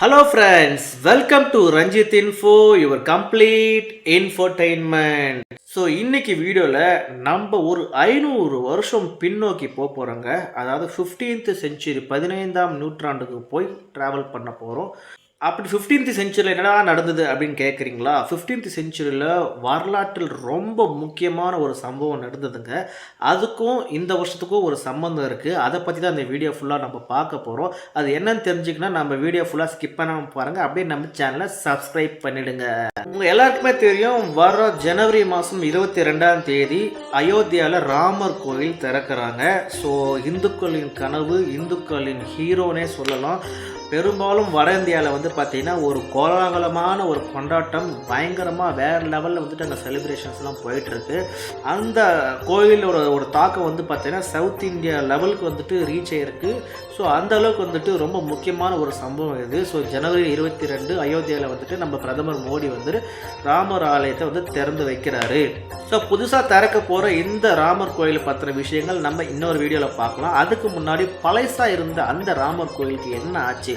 Hello friends welcome to Ranjith info your complete infotainment so இன்னைக்கு வீடியோவில் நம்ம ஒரு ஐநூறு வருஷம் பின்னோக்கி போக போகிறோங்க அதாவது ஃபிஃப்டீன்த் செஞ்சுரி பதினைந்தாம் நூற்றாண்டுக்கு போய் ட்ராவல் பண்ண போகிறோம் அப்படி ஃபிஃப்டீன்த் செஞ்சுரியில் என்னடா நடந்தது அப்படின்னு கேட்குறீங்களா ஃபிஃப்டீன்த் செஞ்சுரியில் வரலாற்றில் ரொம்ப முக்கியமான ஒரு சம்பவம் நடந்ததுங்க. அதுக்கும் இந்த வருஷத்துக்கும் ஒரு சம்மந்தம் இருக்குது அதை பற்றி தான் இந்த வீடியோ ஃபுல்லாக நம்ம பார்க்க போகிறோம் அது என்னன்னு தெரிஞ்சுக்கினா நம்ம வீடியோ ஃபுல்லாக ஸ்கிப் பண்ணாமல் பாருங்கள் அப்படியே நம்ம சேனலை சப்ஸ்கிரைப் பண்ணிடுங்க. உங்கள் எல்லாருக்குமே தெரியும் வர ஜனவரி மாதம் இருபத்தி ரெண்டாம் தேதி அயோத்தியாவில் ராமர் கோயில் திறக்கிறாங்க. ஸோ இந்துக்களின் கனவு இந்துக்களின் ஹீரோனே சொல்லலாம். பெரும்பாலும் வட இந்தியாவில் வந்து பார்த்திங்கன்னா ஒரு கோலாகலமான ஒரு கொண்டாட்டம் பயங்கரமாக வேறு லெவலில் வந்துட்டு அங்கே செலிப்ரேஷன்ஸ்லாம் போயிட்டுருக்கு. அந்த கோயிலோட ஒரு தாக்கம் வந்து பார்த்திங்கன்னா சவுத் இந்தியா லெவலுக்கு வந்துட்டு ரீச் ஆகிருக்கு ஸோ அந்தளவுக்கு வந்துட்டு ரொம்ப முக்கியமான ஒரு சம்பவம் இது. ஸோ ஜனவரி இருபத்தி ரெண்டு அயோத்தியாவில் வந்துட்டு நம்ம பிரதமர் மோடி வந்துட்டு ராமர் ஆலயத்தை வந்து திறந்து வைக்கிறாரு. ஸோ புதுசாக திறக்க போகிற இந்த ராமர் கோயில் பற்றின விஷயங்கள் நம்ம இன்னொரு வீடியோவில் பார்க்கலாம். அதுக்கு முன்னாடி பழசாக இருந்த அந்த ராமர் கோயிலுக்கு என்ன ஆச்சு?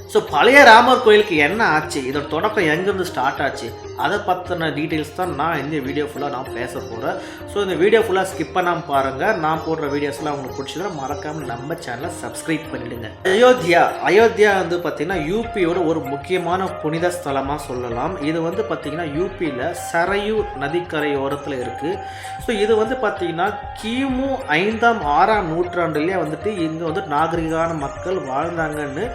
ஸோ பழைய ராமர் கோயிலுக்கு என்ன ஆச்சு? இதோட தொடக்கம் எங்கேருந்து ஸ்டார்ட் ஆச்சு? அதை பற்றின டீட்டெயில்ஸ் தான் நான் இந்த வீடியோ ஃபுல்லாக நான் பேச போகிறேன் ஸோ இந்த வீடியோ ஃபுல்லாக ஸ்கிப் பண்ணாமல் பாருங்கள் நான் போடுற வீடியோஸ்லாம் உங்களுக்கு பிடிச்சதுன்னா மறக்காமல் நம்ம சேனலை சப்ஸ்கிரைப் பண்ணிவிடுங்க அயோத்தியா. அயோத்தியா வந்து பார்த்திங்கன்னா யூபியோட ஒரு முக்கியமான புனித ஸ்தலமாக சொல்லலாம். இது வந்து பார்த்திங்கன்னா யூபியில் சரையூர் நதிக்கரையோரத்தில் இருக்குது ஸோ இது வந்து பார்த்திங்கன்னா கிமு ஐந்தாம் ஆறாம் நூற்றாண்டுலேயே வந்துட்டு இங்கே வந்து நாகரிகமான மக்கள் வாழ்ந்தாங்கன்னு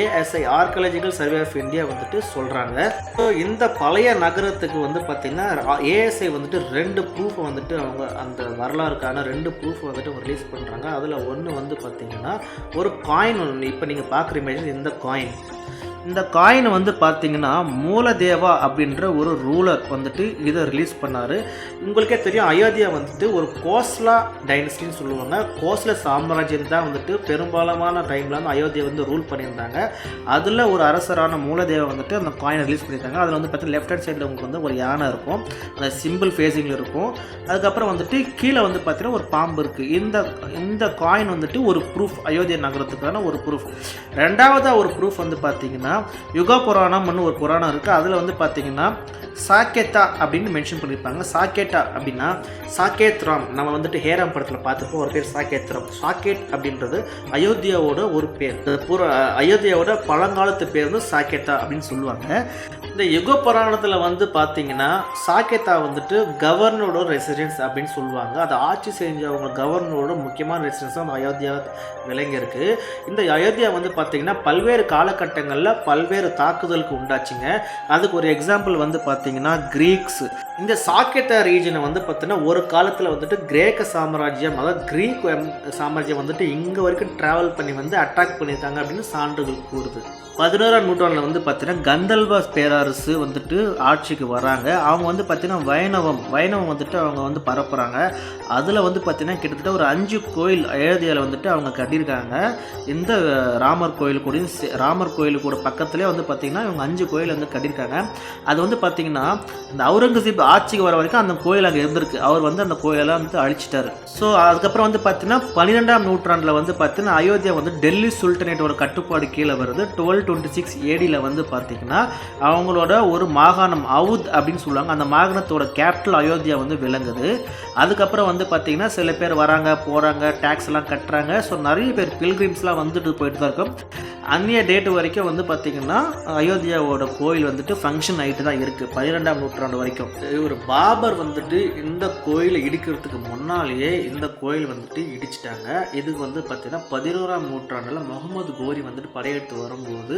ASI archaeological survey of India வந்துட்டு சொல்கிறாங்க ஸோ இந்த பழைய நகரத்துக்கு வந்து பார்த்திங்கன்னா ஏஎஸ்ஐ வந்துட்டு ரெண்டு ப்ரூஃப் வந்துட்டு அவங்க அந்த வரலாறுக்கான ரெண்டு ப்ரூஃப் வந்துட்டு ரிலீஸ் பண்ணுறாங்க அதில் ஒன்று வந்து பார்த்திங்கன்னா ஒரு காயின் ஒன்று இப்போ நீங்கள் பார்க்குற இமேஜ் இந்த காயின் இந்த காயின் வந்து பார்த்தீங்கன்னா மூலதேவா அப்படின்ற ஒரு ரூலர் வந்துட்டு இதை ரிலீஸ் பண்ணார். உங்களுக்கே தெரியும் அயோத்தியா வந்துட்டு ஒரு கோஸ்லா டைனஸ்டின்னு சொல்லுவாங்க. கோஸ்ல சாம்ராஜ்யம் தான் வந்துட்டு பெரும்பாலான டைமில் வந்து அயோத்தியா வந்து ரூல் பண்ணியிருந்தாங்க. அதில் ஒரு அரசரான மூலதேவா வந்துட்டு அந்த காயினை ரிலீஸ் பண்ணியிருக்காங்க. அதில் வந்து பார்த்தீங்கன்னா லெஃப்ட் ஹேண்ட் சைடில் உங்களுக்கு வந்து ஒரு யானை இருக்கும். அந்த சிம்பிள் ஃபேஸிங்கில் இருக்கும். அதுக்கப்புறம் வந்துட்டு கீழே வந்து பார்த்தீங்கன்னா ஒரு பாம்பு இருக்குது இந்த இந்த காயின் வந்துட்டு ஒரு ப்ரூஃப் அயோத்தியா நகரத்துக்கான ஒரு ப்ரூஃப் ரெண்டாவதாக ஒரு ப்ரூஃப் வந்து பார்த்தீங்கன்னா யுகா புராணம்னு ஒரு புராணம் இருக்குது அதில் வந்து பார்த்தீங்கன்னா சாக்கேத்தா அப்படின்னு மென்ஷன் பண்ணியிருப்பாங்க சாக்கேட்டா அப்படின்னா சாக்கேத்ராம். நம்ம வந்துட்டு ஹேராம் படத்தில் பார்த்துப்போம் ஒரு பேர் சாக்கேத்ராம். சாக்கேட் அப்படின்றது அயோத்தியாவோட ஒரு பேர். புற அயோத்தியாவோட பழங்காலத்து பேர் வந்து சாக்கேத்தா அப்படின்னு சொல்லுவாங்க. இந்த யுக புராணத்தில் வந்து பார்த்தீங்கன்னா சாக்கேத்தா வந்துட்டு கவர்னரோட ரெசிடென்ஸ் அப்படின்னு சொல்லுவாங்க. அதை ஆட்சி செஞ்சவங்க கவர்னரோட முக்கியமான ரெசிடென்ஸ் தான் அயோத்தியா விளங்கியிருக்கு. இந்த அயோத்தியா வந்து பார்த்தீங்கன்னா பல்வேறு காலகட்டங்களில் பல்வேறு தாக்குதலுக்கு உண்டாச்சுங்க. அதுக்கு ஒரு எக்ஸாம்பிள் வந்து பார்த்தீங்கன்னா கிரீக்ஸ் இந்த சாக்கெட்டா ரீஜனை வந்து பார்த்தீங்கன்னா ஒரு காலத்தில் வந்துட்டு கிரேக்க சாம்ராஜ்யம் அதாவது கிரீக் சாம்ராஜ்யம் வந்துட்டு இங்கே வரைக்கும் ட்ராவல் பண்ணி வந்து அட்டாக் பண்ணியிருக்காங்க அப்படின்னு சான்றுகள் கூறுது. பதினோராம் நூற்றாண்டில் வந்து பார்த்தீங்கன்னா கந்தல்வாஸ் பேரரசு வந்துட்டு ஆட்சிக்கு வராங்க. அவங்க வந்து பார்த்தீங்கன்னா வைணவம் வைணவம் வந்துட்டு அவங்க வந்து பரப்புகிறாங்க அதில் வந்து பார்த்தீங்கன்னா கிட்டத்தட்ட ஒரு அஞ்சு கோயில் அயோத்தியாவில் வந்துட்டு அவங்க கட்டியிருக்காங்க. இந்த ராமர் கோயில் கூட ராமர் கோயில் கூட பக்கத்துலேயே வந்து பார்த்திங்கன்னா இவங்க அஞ்சு கோயில் வந்து கட்டியிருக்காங்க. அது வந்து பார்த்திங்கன்னா இந்த அவுரங்கசீப் ஆட்சிக்கு வர வரைக்கும் அந்த கோயில் அங்கே இருந்திருக்கு. அவர் வந்து அந்த கோயிலெல்லாம் வந்து அழிச்சிட்டார். ஸோ அதுக்கப்புறம் வந்து பார்த்திங்கன்னா பன்னிரெண்டாம் நூற்றாண்டில் வந்து பார்த்தீங்கன்னா அயோத்தியா வந்து டெல்லி சுல்டனேட்டோட கட்டுப்பாடு கீழே வருது. டுவெல் டுவெண்ட்டி சிக்ஸ் ஏடியில் வந்து பார்த்தீங்கன்னா அவங்களோட ஒரு மாகாணம் அவுத் அப்படின்னு சொல்லுவாங்க. அந்த மாகாணத்தோட கேபிட்டல் அயோத்தியா வந்து விளங்குது. அதுக்கப்புறம் வந்து பார்த்திங்கன்னா சில பேர் வராங்க போகிறாங்க டேக்ஸ் எல்லாம் கட்டுறாங்க. ஸோ நிறைய பேர் பில்கிரிம்ஸ்லாம் வந்துட்டு போயிட்டு தான் இருக்கும். அந்நிய டேட்டு வரைக்கும் வந்து பார்த்திங்கன்னா அயோத்தியாவோட கோயில் வந்துட்டு ஃபங்க்ஷன் ஆகிட்டு தான் இருக்குது பன்னிரெண்டாம் நூற்றாண்டு வரைக்கும். இவர் பாபர் வந்துட்டு இந்த கோயிலை இடிக்கிறதுக்கு முன்னாலேயே இந்த கோயில் வந்துட்டு இடிச்சிட்டாங்க. இதுக்கு வந்து பார்த்திங்கன்னா பதினோராம் நூற்றாண்டில் முகமது கோரி வந்துட்டு படையெடுத்து வரும்போது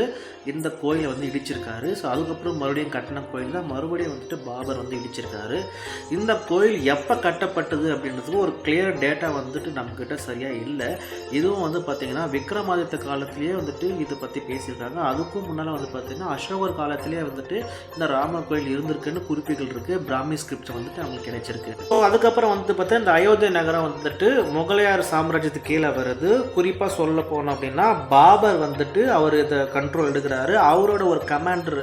இந்த கோயிலை வந்து இடிச்சிருக்காரு. ஸோ அதுக்கப்புறம் மறுபடியும் கட்டின கோயில் தான் மறுபடியும் வந்துட்டு பாபர் வந்து இடிச்சிருக்காரு. இந்த கோயில் எப்போ கட்டப்பட்டது அப்படின்றதுக்கு ஒரு கிளியர் டேட்டா வந்துட்டு நம்மக்கிட்ட சரியாக இல்லை. இதுவும் வந்து பார்த்திங்கன்னா விக்ரமாதித்த காலத்திலேயே வந்துட்டு இதை பற்றி பேசியிருக்காங்க. அதுக்கும் முன்னால் வந்து பார்த்திங்கன்னா அசோகர் காலத்திலேயே வந்துட்டு இந்த ராமர் கோயில் இருந்திருக்குன்னு குறிப்புகள் இருக்குது பிராமி ஸ்கிரிப்ட் வந்துட்டு அவங்களுக்கு கிடைச்சிருக்கு. ஸோ அதுக்கப்புறம் வந்து பார்த்தா இந்த அயோத்தியா நகரம் வந்துட்டு முகலாயர் சாம்ராஜ்யத்துக்கு கீழே வருது. குறிப்பாக சொல்ல போனோம் அப்படின்னா பாபர் வந்துட்டு அவர் இதை கண்ட்ரோல் எடுக்கிறாரு. அவரோட ஒரு கமாண்டர்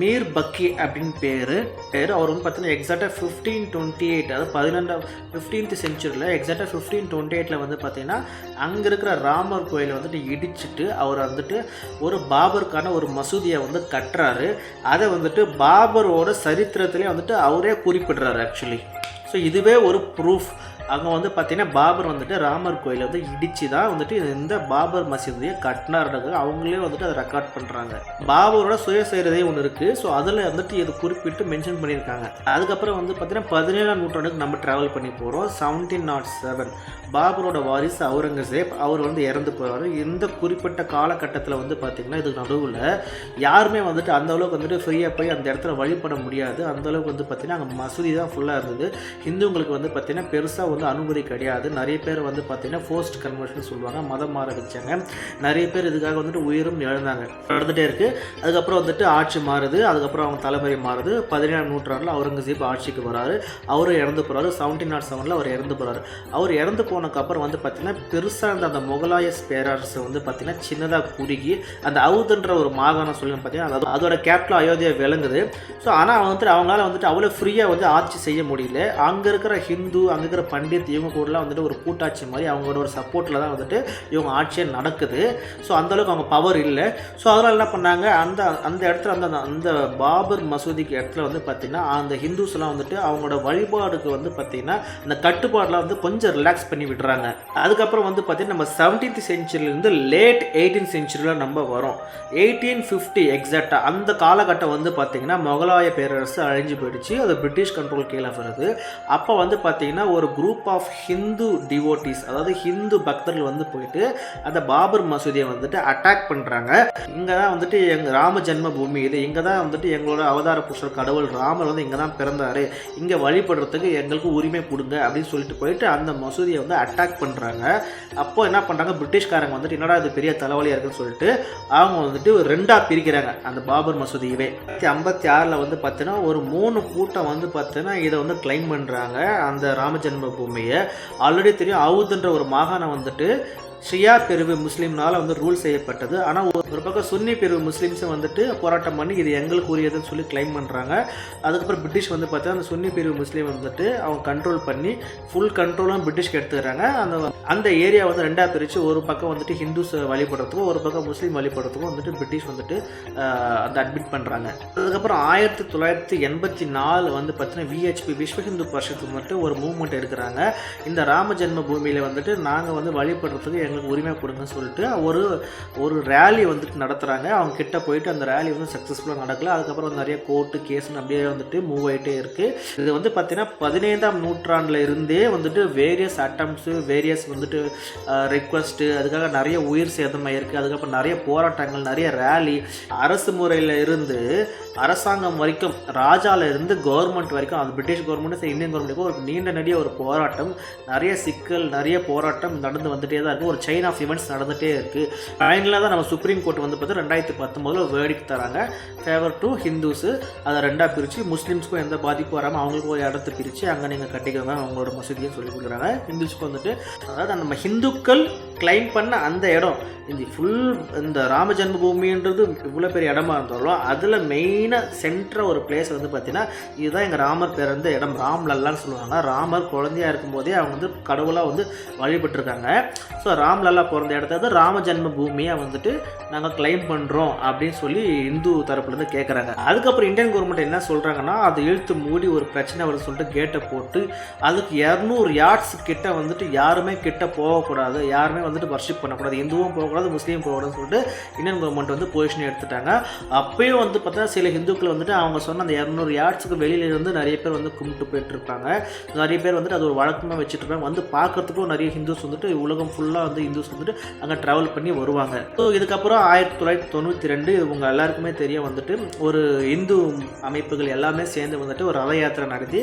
மீர் பக்கி அப்படின்னு பேர். பேர் அவர் வந்து பார்த்தீங்கன்னா எக்ஸாக்டாக ஃபிஃப்டீன் டுவெண்ட்டி எயிட் அதாவது பதினெண்டாம் ஃபிஃப்டீன்த் செஞ்சுரியில் எக்ஸாக்டாக ஃபிஃப்டீன் டுவெண்ட்டி எயிட்டில் வந்து பார்த்தீங்கன்னா அங்கே இருக்கிற ராமர் கோயிலை வந்துட்டு இடிச்சிட்டு அவர் வந்துட்டு ஒரு பாபருக்கான ஒரு மசூதியை வந்து கட்டுறாரு. அதை வந்துட்டு பாபரோட சரித்திரத்திலே வந்துட்டு அவரே குறிப்பிடுறாரு ஆக்சுவலி ஸோ இதுவே ஒரு ப்ரூஃப் அங்கே வந்து பார்த்தீங்கன்னா பாபர் வந்துட்டு ராமர் கோயிலை வந்து இடிச்சு தான் வந்துட்டு இந்த பாபர் மசூதியை கட்டினார்ன்றது அவங்களே வந்துட்டு அதை ரெக்கார்ட் பண்ணுறாங்க பாபரோட சுயசரிதை ஒன்று இருக்குது ஸோ அதில் வந்துட்டு இது குறிப்பிட்டு மென்ஷன் பண்ணியிருக்காங்க. அதுக்கப்புறம் வந்து பார்த்தீங்கன்னா பதினேழாம் நூற்றாண்டுக்கு நம்ம ட்ராவல் பண்ணி போகிறோம் செவன்டீன் நாட் செவன் பாபரோட வாரிசு அவுரங்கசேப் அவர் வந்து இறந்து போகிறாரு இந்த குறிப்பிட்ட காலகட்டத்தில் வந்து பார்த்திங்கன்னா இதுக்கு நடுவில் யாருமே வந்துட்டு அந்த அளவுக்கு வந்துட்டு ஃப்ரீயாக போய் அந்த இடத்துல வழிபட முடியாது. அந்த அளவுக்கு வந்து பார்த்திங்கன்னா அங்கே மசூதி தான் ஃபுல்லாக இருந்தது. ஹிந்துங்களுக்கு வந்து பார்த்திங்கன்னா பெருசாக வந்து அனுமதி கிடையாது. நிறைய பேர் வந்து பார்த்திங்கன்னா ஃபோஸ்ட் கன்வர்ஷன் சொல்லுவாங்க. மதம் மாற வச்சாங்க. நிறைய பேர் இதுக்காக வந்துட்டு உயிரும் எழுந்தாங்க நடந்துகிட்டே இருக்குது அதுக்கப்புறம் வந்துட்டு ஆட்சி மாறுது. அதுக்கப்புறம் அவங்க தலைமுறை மாறுது. பதினேழாம் நூற்றாண்டில் அவுரங்கசீப் ஆட்சிக்கு வராரு. அவரும் இறந்து போகிறாரு செவன்டீன் நாட் செவனில் அவர் இறந்து போகிறாரு அவர் இறந்து போனதுக்கப்புறம் வந்து பார்த்திங்கன்னா பெருசாக இருந்த அந்த முகலாயஸ் பேரரசு வந்து பார்த்திங்கன்னா சின்னதாக குறுகி அந்த அவுதுன்ற ஒரு மாகாணம் சொல்லி பார்த்தீங்கன்னா அதாவது அதோட கேபிட்டல் அயோத்தியா விளங்குது. ஸோ ஆனால் வந்துட்டு அவங்களால வந்துட்டு அவ்வளோ ஃப்ரீயாக வந்து ஆட்சி செய்ய முடியல. அங்கே இருக்கிற ஹிந்து அங்கே இருக்கிற பண்டித் இவங்க கூடலாம் வந்துட்டு ஒரு கூட்டாட்சி மாதிரி அவங்களோட ஒரு சப்போர்ட்டில் தான் வந்துட்டு இவங்க ஆட்சியே நடக்குது. ஸோ அந்தளவுக்கு அவங்க பவர் இல்லை. ஸோ அதனால் என்ன பண்ணாங்க? அந்த அந்த இடத்துல அந்த அந்த பாபர் மசூதிக்கு இடத்துல வந்து பார்த்திங்கன்னா அந்த ஹிந்துஸ்லாம் வந்துட்டு அவங்களோட வழிபாடுக்கு வந்து பார்த்திங்கன்னா அந்த கட்டுப்பாடெலாம் வந்து கொஞ்சம் ரிலாக்ஸ் பண்ணி விடுறாங்க. அதுக்கப்புறம் வந்து பார்த்திங்கன்னா நம்ம செவன்டீன்த் செஞ்சுரியிலேருந்து லேட் எயிட்டீன் செஞ்சுரியில் நம்ம வரோம். எயிட்டீன் ஃபிஃப்டி எக்ஸாக்டாக அந்த காலகட்டம் வந்து பார்த்திங்கன்னா முகலாய பேரரசு அழிஞ்சு போயிடுச்சு. அது பிரிட்டிஷ் கண்ட்ரோல் கீழே வருது. அப்போ வந்து பார்த்திங்கன்னா ஒரு group group of Hindu devotees அதாவது ஹிந்து பக்தர்கள் வந்து போயிட்டு அந்த பாபர் மசூதியை வந்துட்டு அட்டாக் பண்ணுறாங்க இங்கே தான் வந்துட்டு எங்கள் ராம ஜென்ம பூமி இது இங்கே தான் வந்துட்டு எங்களோட அவதார புருஷர் கடவுள் ராமர் வந்து இங்கே தான் பிறந்தார். இங்கே வழிபடுறதுக்கு எங்களுக்கு உரிமை கொடுங்க அப்படின்னு சொல்லிட்டு போயிட்டு அந்த மசூதியை வந்து அட்டாக் பண்ணுறாங்க அப்போ என்ன பண்ணுறாங்க பிரிட்டிஷ்காரங்க வந்துட்டு என்னடா இது பெரிய தலைவலியாக இருக்குன்னு சொல்லிட்டு அவங்க வந்துட்டு ரெண்டாக பிரிக்கிறாங்க அந்த பாபர் மசூதியவே ஐம்பத்தி ஆறில் வந்து பார்த்தீங்கன்னா ஒரு மூணு கூட்டம் வந்து பார்த்தீங்கன்னா இதை வந்து கிளைம் பண்ணுறாங்க அந்த ராம ஜென்ம பூமியை. ஆல்ரெடி தெரியும் அவுதுன்ற ஒரு மாகாணம் வந்துட்டு ஷியா பிரிவு முஸ்லீம்னால வந்து ரூல் செய்யப்பட்டது. ஆனால் ஒரு பக்கம் சுன்னி பிரிவு முஸ்லீம்ஸும் வந்துட்டு போராட்டம் பண்ணி இது எங்களுக்கு உரியதுன்னு சொல்லி கிளைம் பண்ணுறாங்க அதுக்கப்புறம் பிரிட்டிஷ் வந்து பார்த்தா அந்த சுன்னி பிரிவு முஸ்லீம் வந்துட்டு அவங்க கண்ட்ரோல் பண்ணி ஃபுல் கண்ட்ரோலும் பிரிட்டிஷ்க்கு எடுத்துக்கிறாங்க. அந்த அந்த ஏரியா வந்து ரெண்டாக பிரித்து ஒரு பக்கம் வந்துட்டு ஹிந்துஸ் வழிபடுறதுக்கும் ஒரு பக்கம் முஸ்லீம் வழிபடுறதுக்கும் வந்துட்டு பிரிட்டிஷ் வந்துட்டு அந்த அட்மிட் பண்ணுறாங்க அதுக்கப்புறம் ஆயிரத்தி தொள்ளாயிரத்தி எண்பத்தி நாலு வந்து பார்த்தீங்கன்னா விஹெச்பி விஸ்வ ஹிந்து பரிஷத்துக்கு மட்டும் ஒரு மூவ்மெண்ட் எடுக்கிறாங்க. இந்த ராம ஜென்ம பூமியில் வந்துட்டு நாங்கள் வந்து வழிபடுறதுக்கு எங்களுக்கு உரிமை கொடுங்கன்னு சொல்லிட்டு ஒரு ஒரு ரேலி வந்துட்டு நடத்துகிறாங்க அவங்க கிட்ட போயிட்டு அந்த ரேலி வந்து சக்ஸஸ்ஃபுல்லாக நடக்கல. அதுக்கப்புறம் வந்து நிறைய கோர்ட்டு கேஸ்னு அப்படியே வந்துட்டு மூவ் ஆகிட்டே இருக்குது இது வந்து பார்த்தீங்கன்னா பதினைந்தாம் நூற்றாண்டில் இருந்தே வந்துட்டு வேரியஸ் அட்டம்ப்ஸு வேரியஸ் வந்துட்டு ரெக்வஸ்ட்டு அதுக்காக நிறைய உயிர் சேதமாயிருக்கு அதுக்கப்புறம் நிறைய போராட்டங்கள் நிறைய ரேலி அரசு முறையில் இருந்து அரசாங்கம் வரைக்கும் ராஜால இருந்து கவர்மெண்ட் வரைக்கும் அது பிரிட்டிஷ் கவர்மெண்ட் சரி இந்தியன் கவர்மெண்ட்டுக்கும் ஒரு நீண்ட நெடிய ஒரு போராட்டம் நிறைய சிக்கல் நிறைய போராட்டம் நடந்து வந்துட்டே தான் இருக்குது ஒரு செயின் ஆஃப் இவெண்ட்ஸ் நடந்துகிட்டே இருக்குது ஃபைனலாக தான் நம்ம சுப்ரீம் கோர்ட் வந்து பார்த்தா ரெண்டாயிரத்தி பத்தொம்போதில் வேர்டிக் தராங்க. ஃபேவர் டு ஹிந்துஸு அதை ரெண்டாக பிரித்து முஸ்லீம்ஸ்க்கும் எந்த பாதிப்பும் வராமல் அவங்களுக்கும் ஒரு இடத்த பிரித்து அங்கே நீங்கள் கட்டிக்கோங்க அவங்களோட மசூதியை சொல்லி கொடுக்குறாங்க. ஹிந்துஸ்க்கு வந்துட்டு அதாவது நம்ம ஹிந்துக்கள் கிளைம் பண்ண அந்த இடம் இந்த ஃபுல் இந்த ராம ஜென்ம பூமின்றது இவ்வளோ பெரிய இடமா இருந்தாலும் அதில் மெயினாக சென்ட்ராக ஒரு பிளேஸ் வந்து பார்த்தீங்கன்னா இதுதான் எங்கள் ராமர் பிறந்த இடம். ராம் லல்லான்னு சொல்லுவாங்க. ராமர் குழந்தையா இருக்கும்போதே அவங்க வந்து கடவுளாக வந்து வழிபட்டிருக்காங்க. ஸோ ராம்லல்லா பிறந்த இடத்த வந்து ராம ஜென்ம பூமியாக வந்துட்டு நாங்கள் கிளைம் பண்ணுறோம் அப்படின்னு சொல்லி இந்து தரப்புலேருந்து கேட்குறாங்க அதுக்கப்புறம் இந்தியன் கவர்மெண்ட் என்ன சொல்கிறாங்கன்னா அது இழுத்து மூடி ஒரு பிரச்சனை வருது சொல்லிட்டு கேட்டை போட்டு அதுக்கு இரநூறு யார்ட்ஸ் கிட்ட வந்துட்டு யாருமே கிட்ட போகக்கூடாது யாருமே வந்துட்டு வர்ஷிப் பண்ணக்கூடாது இந்துவும் போகக்கூடாது முஸ்லீம் போகக்கூடாதுன்னு சொல்லிட்டு இந்தியன் கவர்மெண்ட் வந்து பொசிஷன் எடுத்துட்டாங்க. அப்பயும் வந்து பார்த்தா சில ஹிந்துக்கள் வந்துட்டு அவங்க சொன்ன அந்த இரநூறு யார்ட்ஸுக்கு வெளியிலேருந்து நிறைய பேர் வந்து கும்பிட்டு போயிட்டு இருப்பாங்க. நிறைய பேர் வந்துட்டு அது ஒரு வழக்கமாக வச்சுட்டு இருப்பாங்க. வந்து பார்க்குறதுக்கும் நிறைய ஹிந்துஸ் வந்துட்டு உலகம் ஃபுல்லாக வந்து இந்துஸ் வந்துட்டு அங்கே ட்ராவல் பண்ணி வருவாங்க. ஸோ இதுக்கப்புறம் ஆயிரத்தி தொள்ளாயிரத்தி தொண்ணூற்றி ரெண்டு இவங்க எல்லாருக்குமே தெரிய வந்துட்டு ஒரு இந்து அமைப்புகள் எல்லாமே சேர்ந்து வந்துட்டு ஒரு ரத யாத்திரை நடத்தி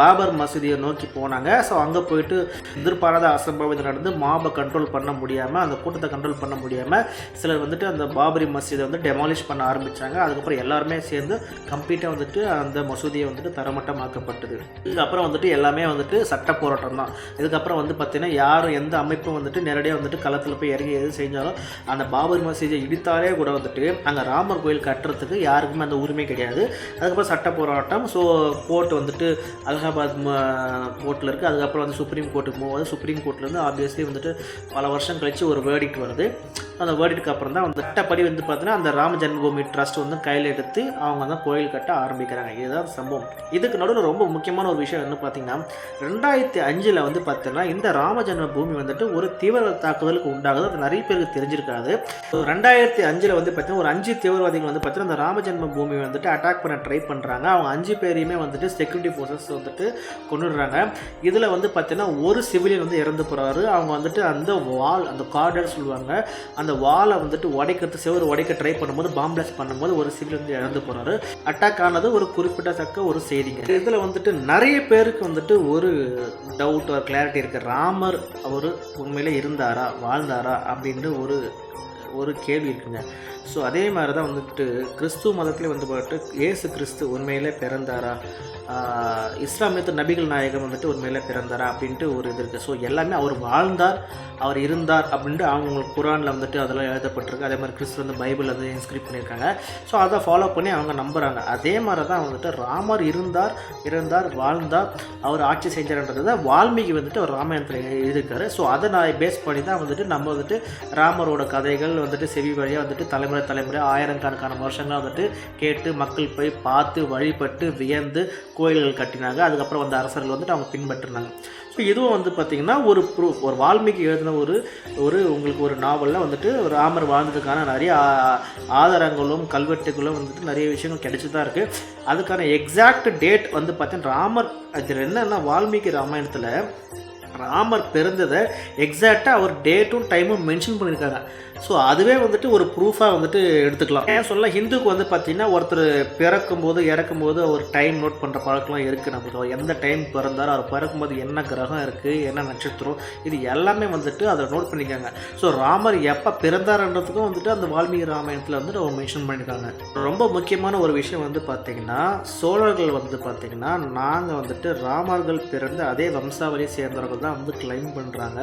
பாபர் மசூதியை நோக்கி போனாங்க. ஸோ அங்கே போயிட்டு எதிர்பாராத அசம்பாவிதம் நடந்து மாபை கண்ட்ரோல் பண்ண முடியாமல் அந்த கூட்டத்தை கண்ட்ரோல் பண்ண முடியாமல் சிலர் வந்துட்டு அந்த பாபரி மசூதியை வந்து டெமாலிஷ் பண்ண ஆரம்பித்தாங்க அதுக்கப்புறம் எல்லாருமே சேர்ந்து கம்ப்ளீட்டாக வந்துட்டு அந்த மசூதியை வந்துட்டு தரமட்டமாக்கப்பட்டது. இதுக்கப்புறம் வந்துட்டு எல்லாமே வந்துட்டு சட்ட போராட்டம் தான் இதுக்கப்புறம் வந்து பார்த்தீங்கன்னா யாரும் எந்த அமைப்பும் வந்துட்டு நேரடியாக வந்துட்டு களத்தில் போய் இறங்கி எது செஞ்சாலும் அந்த பாபரி மசீஜை இடித்தாலே கூட வந்துட்டு அங்கே ராமர் கோயில் கட்டுறதுக்கு யாருக்குமே அந்த உரிமை கிடையாது. அதுக்கப்புறம் சட்ட போராட்டம். ஸோ கோர்ட் வந்துட்டு அலகாபாத் கோர்ட்டில் இருக்குது அதுக்கப்புறம் வந்து சுப்ரீம் கோர்ட்டுக்கு போகும்போது சுப்ரீம் கோர்ட்லேருந்து ஆப்வியஸ்லி வந்துட்டு பல வருஷம் கழித்து ஒரு வேர்டிக்ட் வருது. அந்த வேர்டிக்கு அப்புறம் தான் வந்து சட்டப்படி வந்து பார்த்தீங்கன்னா அந்த ராம ஜென்மபூமி ட்ரஸ்ட் வந்து கையில் எடுத்து அவங்க தான் கோயில் கட்ட ஆரம்பிக்கிறாங்க. இதுதான் சம்பவம். இதுக்கு நடுவில் ரொம்ப முக்கியமான ஒரு விஷயம் என்ன பார்த்தீங்கன்னா ரெண்டாயிரத்தி அஞ்சில் வந்து பார்த்தீங்கன்னா இந்த ராம ஜென்மபூமி வந்துட்டு ஒரு தீவிர தாக்குதலுக்கு உண்டாகுது. அது நிறைய பேருக்கு தெரிஞ்சிருக்காது. ஸோ ரெண்டாயிரத்தி அஞ்சில் வந்து பார்த்தீங்கன்னா ஒரு அஞ்சு தீவிரவாதிகள் வந்து பார்த்தீங்கன்னா அந்த ராமஜென்ம பூமி வந்துட்டு அட்டாக் பண்ண ட்ரை பண்ணுறாங்க அவங்க அஞ்சு பேரையுமே வந்துட்டு செக்யூரிட்டி ஃபோர்ஸஸ் வந்துட்டு கொண்டுடுறாங்க இதில் வந்து பார்த்தீங்கன்னா ஒரு சிவிலியன் வந்து இறந்து போகிறாரு அவங்க வந்துட்டு அந்த வால் அந்த கார்டர் சொல்லுவாங்க அந்த வாலை வந்துட்டு உடைக்கிறது செவரு உடைக்க ட்ரை பண்ணும்போது பாம்பிளாஸ் பண்ணும்போது ஒரு சிவிலியன் வந்து இறந்து போகிறாரு அட்டாக் ஆனது ஒரு குறிப்பிடத்தக்க ஒரு செய்திங்க. இதில் வந்துட்டு நிறைய பேருக்கு வந்துட்டு ஒரு டவுட் ஒரு கிளாரிட்டி இருக்குது ராமர் அவர் உண்மையில் இருந்தாரா வாழ்ந்தாரா அப்படின்ட்டு ஒரு ஒரு கேள்வி இருக்குங்க. ஸோ அதே மாதிரி தான் வந்துட்டு கிறிஸ்துவ மதத்திலே வந்து பார்த்துட்டு ஏசு கிறிஸ்து உண்மையிலே பிறந்தாரா? இஸ்லாமியத்து நபிகள் நாயகம் வந்துட்டு உண்மையிலே பிறந்தாரா அப்படின்ட்டு ஒரு இது இருக்குது ஸோ எல்லாமே அவர் வாழ்ந்தார் அவர் இருந்தார் அப்படின்ட்டு அவங்களுக்கு குரானில் வந்துட்டு அதெல்லாம் எழுதப்பட்டிருக்கு. அதே மாதிரி கிறிஸ்து வந்து பைபிள் வந்து இன்ஸ்கிரிப் பண்ணியிருக்காங்க. ஸோ அதை ஃபாலோ பண்ணி அவங்க நம்புகிறாங்க அதே மாதிரி தான் வந்துட்டு ராமர் இருந்தார் இருந்தார் வாழ்ந்தார் அவர் ஆட்சி செஞ்சார்ன்றதை வால்மீகி வந்துட்டு ஒரு ராமாயணத்தில் எழுதியிருக்காரு. ஸோ அதை நான் பேஸ் பண்ணி தான் வந்துட்டு நம்ம வந்துட்டு ராமரோட கதைகள் வந்துட்டு செவி வழியாக வந்துட்டு தலைமுறை தலைமுறை ஆயிரக்கணக்கான வருஷங்களாக வந்துட்டு கேட்டு மக்கள் போய் பார்த்து வழிபட்டு வியந்து கோயில்கள் கட்டினாங்க. அதுக்கப்புறம் வந்த அரசர்கள் வந்துட்டு அவங்க பின்பற்றினாங்க. ஸோ இதுவும் வந்து பார்த்திங்கன்னா ஒரு ப்ரூஃப் ஒரு வால்மீகி எழுதின ஒரு ஒரு உங்களுக்கு ஒரு நாவலில் வந்துட்டு ராமர் வாழ்ந்ததுக்கான நிறைய ஆதாரங்களும் கல்வெட்டுகளும் வந்துட்டு நிறைய விஷயங்கள் கிடைச்சி தான் இருக்குது அதுக்கான எக்ஸாக்ட் டேட் வந்து பார்த்தீங்கன்னா ராமர் அதில் என்னென்னா வால்மீகி ராமாயணத்தில் ராமர் பிறந்ததை எக்ஸாக்டாக அவர் டேட்டும் டைமும் மென்ஷன் பண்ணியிருக்காங்க ஸோ அதுவே வந்துட்டு ஒரு ப்ரூஃபாக வந்துட்டு எடுத்துக்கலாம். ஏன் சொல்ல ஹிந்துக்கு வந்து பார்த்தீங்கன்னா ஒருத்தர் பிறக்கும்போது இறக்கும்போது ஒரு டைம் நோட் பண்ணுற பழக்கம்லாம் இருக்குது நம்மளுக்கு அவர் எந்த டைம் பிறந்தாரோ அவர் பிறக்கும்போது என்ன கிரகம் இருக்குது என்ன நட்சத்திரம் இது எல்லாமே வந்துட்டு அதை நோட் பண்ணிக்காங்க. ஸோ ராமர் எப்போ பிறந்தாருன்றதுக்கும் வந்துட்டு அந்த வால்மீகி ராமாயணத்தில் வந்துட்டு அவங்க மென்ஷன் பண்ணியிருக்காங்க ரொம்ப முக்கியமான ஒரு விஷயம் வந்து பார்த்தீங்கன்னா சோழர்கள் வந்து பார்த்தீங்கன்னா நாங்கள் வந்துட்டு ராமர்கள் பிறந்த அதே வம்சாவளியை சேர்ந்தவர்கள் தான். வந்து கிளைம் பண்ணுறாங்க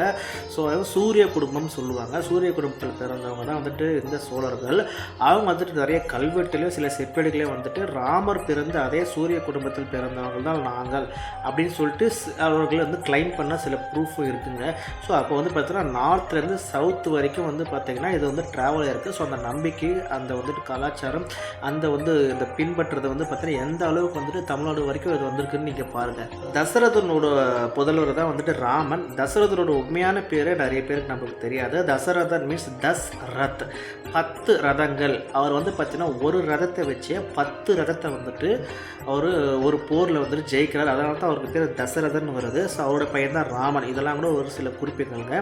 ஸோ அதாவது சூரிய குடும்பம் சொல்லுவாங்க. சூரிய குடும்பத்தில் பிறந்தவங்க தான் வந்துட்டு இந்த சோழர்கள். அவங்க வந்துட்டு நிறைய கல்வெட்டுலேயும் சில செப்பேடுகளையும் வந்துட்டு ராமர் பிறந்த அதே சூரிய குடும்பத்தில் பிறந்தவங்க தான் நாங்கள் அப்படின்னு சொல்லிட்டு அவர்கள் வந்து கிளைம் பண்ண சில ப்ரூஃபும் இருக்குங்க. ஸோ அப்போ வந்து பார்த்தீங்கன்னா நார்த்லேருந்து சவுத் வரைக்கும் வந்து பார்த்தீங்கன்னா இது வந்து ட்ராவல் இருக்குது ஸோ அந்த நம்பிக்கை அந்த வந்துட்டு கலாச்சாரம் அந்த வந்து இந்த பின்பற்றுறது வந்து பார்த்தீங்கன்னா எந்த அளவுக்கு வந்துட்டு தமிழ்நாடு வரைக்கும் இது வந்திருக்குன்னு நீங்கள் பாருங்கள் தசரதனோட புதல்வர் தான் வந்துட்டு ராமன் தசரதனோட உண்மையான பேரே நிறைய பேருக்கு நமக்கு தெரியாது. தசரதன் மீன்ஸ் தஸ் ரத் பத்து ரதங்கள். அவர் வந்து பார்த்தீங்கன்னா ஒரு ரதத்தை வச்சே பத்து ரதத்தை வந்துட்டு அவர் ஒரு போரில் வந்துட்டு ஜெயிக்கிறார். அதனால தான் அவருக்கு பேர் தசரதன் வருது. ஸோ அவரோட பையன் தான் ராமன். இதெல்லாம் கூட ஒரு சில குறிப்புகள்ங்க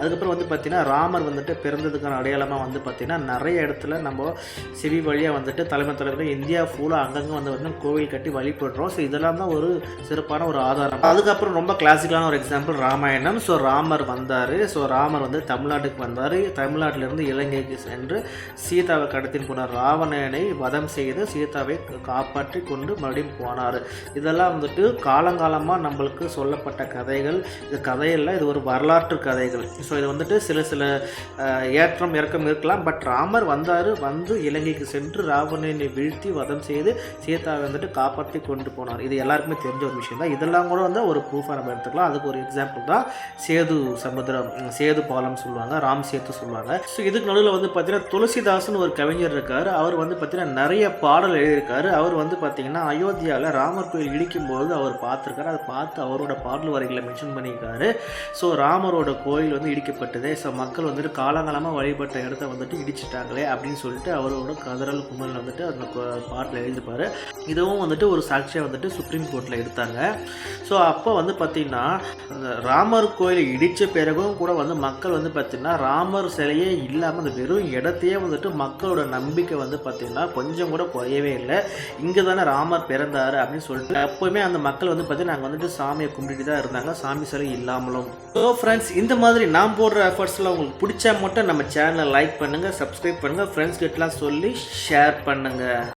அதுக்கப்புறம் வந்து பார்த்தீங்கன்னா ராமர் வந்துட்டு பிறந்ததுக்கான அடையாளமாக வந்து பார்த்தீங்கன்னா நிறைய இடத்துல நம்ம செவி வழியாக வந்துட்டு தலைமை தலைவர் இந்தியா ஃபுல்லாக அங்கங்கே வந்து வந்து கோவில் கட்டி வழிபடுறோம். ஸோ இதெல்லாம் தான் ஒரு சிறப்பான ஒரு ஆதாரம். அதுக்கப்புறம் ரொம்ப கிளாசிக்கலான ஒரு எக்ஸாம்பிள் ராமாயணம். ஸோ ராமர் வந்தார். ஸோ ராமர் வந்து தமிழ்நாட்டுக்கு வந்தார். தமிழ்நாட்டிலேருந்து இலங்கைக்கு சென்று சீதாவை கடத்தின்னு போனார் ராவணனை வதம் செய்து சீதாவை காப்பாற்றி கொண்டு மறுபடியும் போனார். இதெல்லாம் வந்துட்டு காலங்காலமாக நம்மளுக்கு சொல்லப்பட்ட கதைகள். இது கதையில் இது ஒரு வரலாற்று கதைகள். ஸோ இது வந்துட்டு சில சில ஏற்றம் இறக்கம் இருக்கலாம். பட் ராமர் வந்தார் வந்து இலங்கைக்கு சென்று ராவணனை வீழ்த்தி வதம் செய்து சீதாவை வந்துட்டு காப்பாற்றி கொண்டு போனார். இது எல்லாருக்குமே தெரிஞ்ச ஒரு விஷயம் தான். இதெல்லாம் கூட வந்து ஒரு ப்ரூஃபாக நம்ம எடுத்துக்கலாம். அதுக்கு ஒரு எக்ஸாம்பிள் தான் சேது சமுத்திரம் சேது பாலம் சொல்லுவாங்க ராம் சேத்து சொல்லுவாங்க. ஸோ இதுக்கு நடுவில் வந்து பார்த்தீங்கன்னா துளசிதாசன் ஒரு கவிஞர் இருக்கார். அவர் வந்து பார்த்திங்கன்னா நிறைய பாடல் எழுதியிருக்காரு. அவர் வந்து பார்த்தீங்கன்னா அயோத்தியாவில் ராமர் கோயில் இடிக்கும்போது அவர் பார்த்துருக்காரு. அதை பார்த்து அவரோட பாடல் வரிகளை மென்ஷன் பண்ணியிருக்காரு. ஸோ ராமரோட கோயில் வந்து இடிக்கப்பட்டது. ஸோ மக்கள் வந்துட்டு காலங்காலமாக வழிபட்ட இடத்த வந்துட்டு இடிச்சிட்டாங்களே அப்படின்னு சொல்லிட்டு அவரோட கதறல் குமல் வந்துட்டு அந்த பாட்டில் எழுதிப்பார் இதுவும் வந்துட்டு ஒரு சாட்சியாக வந்துட்டு சுப்ரீம் கோர்ட்டில் எடுத்தாங்க. ஸோ அப்போ வந்து பார்த்திங்கன்னா அந்த ராமர் கோயில் இடித்த பிறகும் கூட வந்து மக்கள் வந்து பார்த்திங்கன்னா ராமர் சிலையே இல்லாமல் அந்த வெறும் இடத்தையே வந்துட்டு மக்களோட நம்பிக்கை வந்து பார்த்திங்கன்னா கொஞ்சம் கூட குறையவே இல்லை. இங்கே தானே ராமர் பிறந்தார் அப்படின்னு சொல்லிட்டு எப்போவுமே அந்த மக்கள் வந்து பார்த்திங்கன்னா நாங்கள் வந்துட்டு சாமியை கும்பிட்டு தான் இருந்தாங்க. சாமி சிலை இல்லாமலும். ஸோ ஃப்ரெண்ட்ஸ் இந்த மாதிரி நான் போடுற எஃபர்ட்ஸ்லாம் உங்களுக்கு பிடிச்சா மட்டும் நம்ம சேனலை லைக் பண்ணுங்கள் சப்ஸ்கிரைப் பண்ணுங்கள் ஃப்ரெண்ட்ஸ் கிட்டலாம் சொல்லி ஷேர் பண்ணுங்கள்